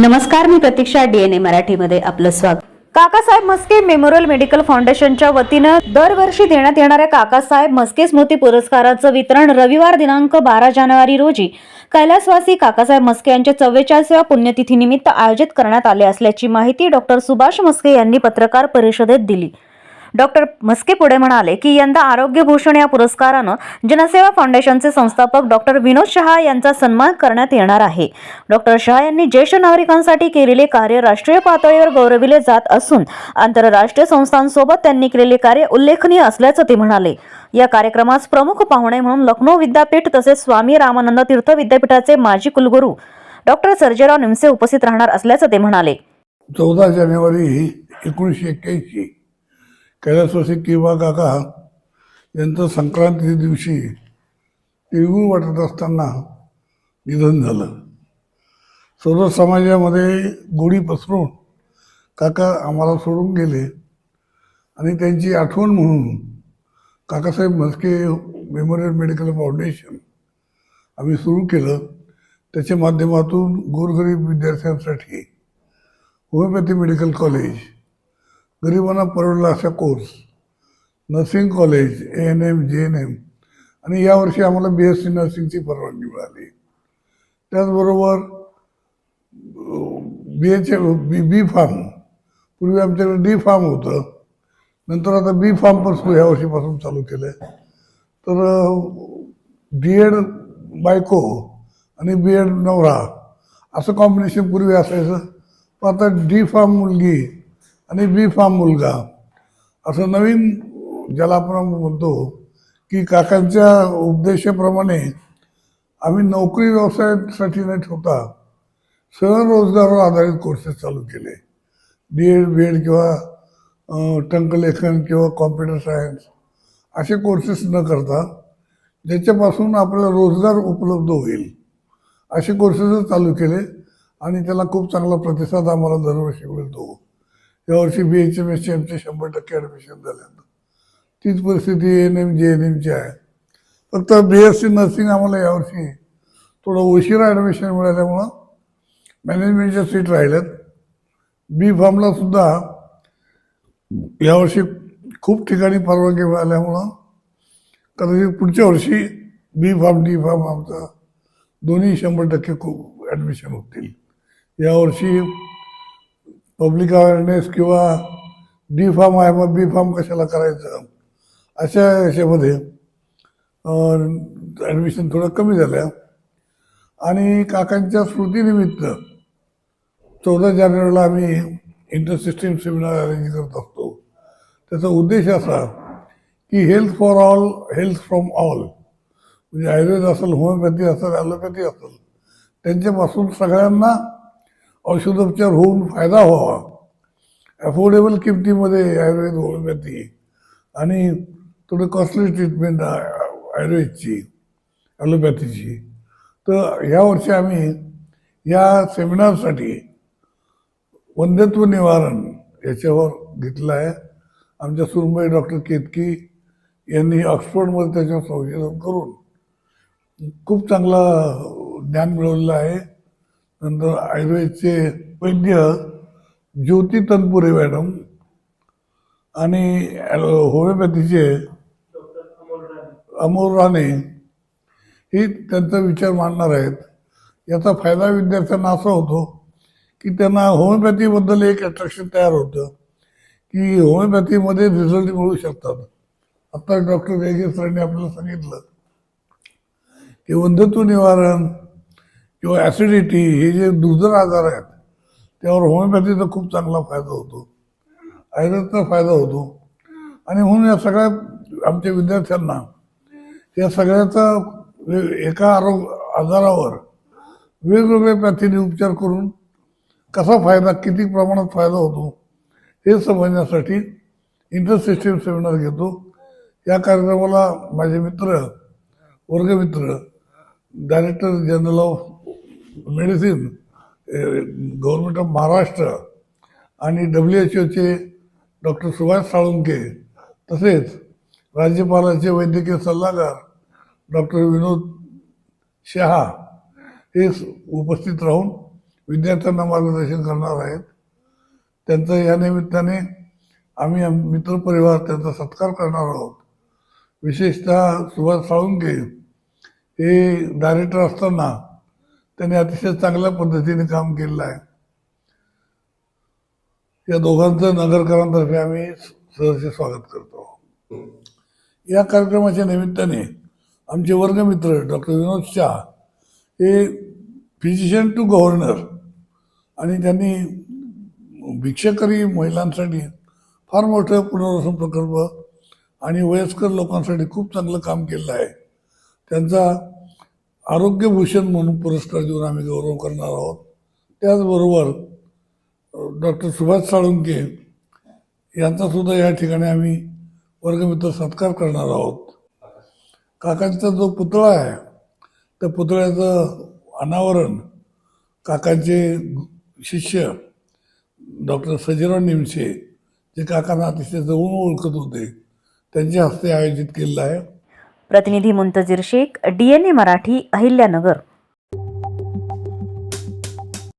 नमस्कार मी प्रतीक्षा डीएनए मराठीमध्ये आपलं स्वागत. काकासाहेब मस्के मेमोरियल मेडिकल फाउंडेशनच्या वतीनं दरवर्षी देण्यात येणाऱ्या काकासाहेब मस्के स्मृती पुरस्काराचं वितरण रविवार दिनांक बारा जानेवारी रोजी कैलासवासी काकासाहेब मस्के यांच्या चव्वेचाळीसव्या पुण्यतिथीनिमित्त आयोजित करण्यात आले असल्याची माहिती डॉक्टर सुभाष मस्के यांनी पत्रकार परिषदेत दिली. डॉक्टर म्हस्के पुढे म्हणाले की यंदा आरोग्य भूषण या पुरस्कारानं जनसेवा फाउंडेशनचे संस्थापक डॉक्टर विनोद शहा यांचा सन्मान करण्यात येणार आहे. डॉक्टर शहा यांनी ज्येष्ठ नागरिकांसाठी केलेले कार्य राष्ट्रीय पातळीवर गौरविले जात असून आंतरराष्ट्रीय संस्थांसोबत त्यांनी केलेले कार्य उल्लेखनीय असल्याचं ते म्हणाले. या कार्यक्रमास प्रमुख पाहुणे म्हणून लखनौ विद्यापीठ तसेच स्वामी रामानंद तीर्थ विद्यापीठाचे माजी कुलगुरू डॉक्टर सर्जेराव निमसे उपस्थित राहणार असल्याचं ते म्हणाले. चौदा जानेवारी एकोणीसशे एक्क्याऐंशी कैलासवासी किंवा काका यांचं संक्रांती दिवशी तिळगुळ वाटत असताना निधन झालं. सर्व समाजामध्ये गोडी पसरून काका आम्हाला सोडून गेले आणि त्यांची आठवण म्हणून Kakasaheb Mhaske memorial medical foundation आम्ही सुरू केलं. त्याच्या माध्यमातून गोरगरीब विद्यार्थ्यांसाठी होमिओपॅथी मेडिकल कॉलेज गरिबांना परवडला असा course nursing college A N M J N M आणि यावर्षी आम्हाला बी एस सी नर्सिंगची परवानगी मिळाली. त्याचबरोबर बी एच बी बी फार्म पूर्वी आमच्याकडे डी फार्म होतं. नंतर आता बी फार्म पण सुरू ह्या वर्षीपासून चालू केलं आहे तर डी एड बायको आणि बी एड नवरा असं कॉम्बिनेशन पूर्वी असायचं. पण आता डी फार्म मुलगी आणि बी फार्म मुलगा. असं नवीन ज्याला आपण म्हणतो की काकांच्या उपदेशाप्रमाणे आम्ही नोकरी व्यवसायासाठी न ठेवता स्वयंरोजगारावर आधारित कोर्सेस चालू केले. डी एड बी एड किंवा टंकलेखन किंवा कॉम्प्युटर सायन्स असे कोर्सेस न करता ज्याच्यापासून आपल्याला रोजगार उपलब्ध होईल असे कोर्सेस चालू केले आणि त्याला खूप चांगला प्रतिसाद आम्हाला दरवर्षी मिळतो. यावर्षी B H M S C आमचे शंभर टक्के ॲडमिशन झाल्यानं तीच परिस्थिती एन एम जे एन एमची आहे. फक्त बी एस सी नर्सिंग आम्हाला यावर्षी थोडं उशिरा ॲडमिशन मिळाल्यामुळं मॅनेजमेंटच्या सीट राहिल्यात. बी फॉर्मला सुद्धा यावर्षी खूप ठिकाणी परवानगी मिळाल्यामुळं कदाचित पुढच्या वर्षी बी फार्म डी फार्म आमचा दोन्ही शंभर टक्के खूप ॲडमिशन होतील. यावर्षी पब्लिक अवेअरनेस किंवा डी फार्म आहे मग बी फार्म कशाला करायचं? अशा याच्यामध्ये ॲडमिशन थोडं कमी झालं आणि काकांच्या स्मृतीनिमित्त चौदा जानेवारीला आम्ही इंटर सिस्टीम सेमिनार अरेंज करत असतो. त्याचा उद्देश असा की health for all health from all म्हणजे आयुर्वेद असेल होमिओपॅथी असेल ॲलोपॅथी असेल त्यांच्यापासून सगळ्यांना औषधोपचार होऊन फायदा व्हावा. अफोर्डेबल किमतीमध्ये आयुर्वेद होमिओपॅथी आणि थोडं कॉस्टली ट्रीटमेंट आयुर्वेदची ॲलोपॅथीची तर ह्या वर्षी आम्ही या सेमिनारसाठी वंध्यत्व निवारण याच्यावर घेतलं आहे. आमच्या सुरमई डॉक्टर केतकी यांनी ऑक्सफोर्डमध्ये त्याच्यावर संशोधन करून खूप चांगला ज्ञान मिळवलेलं आहे. नंतर आयुर्वेदचे वैद्य ज्योती तनपुरे मॅडम आणि होमिओपॅथीचे अमोल राणे ही त्यांचा विचार मांडणार आहेत याचा फायदा विद्यार्थ्यांना असा होतो की त्यांना होमिओपॅथीबद्दल एक अट्रॅक्शन तयार होतं की होमिओपॅथीमध्ये रिझल्ट मिळू शकतात आत्ता डॉक्टर वेगे सरांनी आपल्याला सांगितलं की वंधत्व निवारण किंवा ॲसिडिटी हे जे दुर्धर आजार आहेत त्यावर होमिओपॅथीचा खूप चांगला फायदा होतो. आयुर्वेदचा फायदा होतो. आणि म्हणून या सगळ्या आमच्या विद्यार्थ्यांना या सगळ्याचा वे- एका आरोग्य आजारावर वेगवेगळ्या पॅथीने उपचार करून कसा फायदा किती प्रमाणात फायदा होतो हे समजण्यासाठी इंटर सिस्टीम सेमिनार घेतो. या कार्यक्रमाला माझे मित्र वर्गमित्र director general of medicine government of Maharashtra आणि डब्ल्यू एच ओचे डॉक्टर सुभाष साळुंके तसेच राज्यपालाचे वैद्यकीय सल्लागार डॉक्टर विनोद शहा हे उपस्थित राहून विद्यार्थ्यांना मार्गदर्शन करणार आहेत. त्यांचं या निमित्ताने आम्ही मित्रपरिवार त्यांचा सत्कार करणार आहोत. विशेषतः सुभाष साळुंके हे डायरेक्टर असताना त्यांनी अतिशय चांगल्या पद्धतीने काम केलेलं आहे. या दोघांचं नगरकरांतर्फे आम्ही सहर्ष स्वागत करतो. या कार्यक्रमाच्या निमित्ताने आमचे वर्गमित्र डॉक्टर विनोद शाह हे फिजिशियन टू गव्हर्नर आणि त्यांनी भिक्षकरी महिलांसाठी फार मोठं पुनर्वसन प्रकल्प आणि वयस्कर लोकांसाठी खूप चांगलं काम केलेलं आहे. त्यांचा आरोग्यभूषण म्हणून पुरस्कार देऊन आम्ही गौरव करणार आहोत. त्याचबरोबर डॉक्टर सुभाष साळुंके यांचासुद्धा या ठिकाणी आम्ही वर्गमित्र सत्कार करणार आहोत. काकांचा जो पुतळा आहे त्या पुतळ्याचं अनावरण काकांचे शिष्य डॉक्टर सजीराव निमशे जे काकांना अतिशय जवळून ओळखत होते त्यांच्या हस्ते आयोजित केलेलं आहे. प्रतिनिधी मुंतजीर शेख डीएनए मराठी अहिल्यानगर.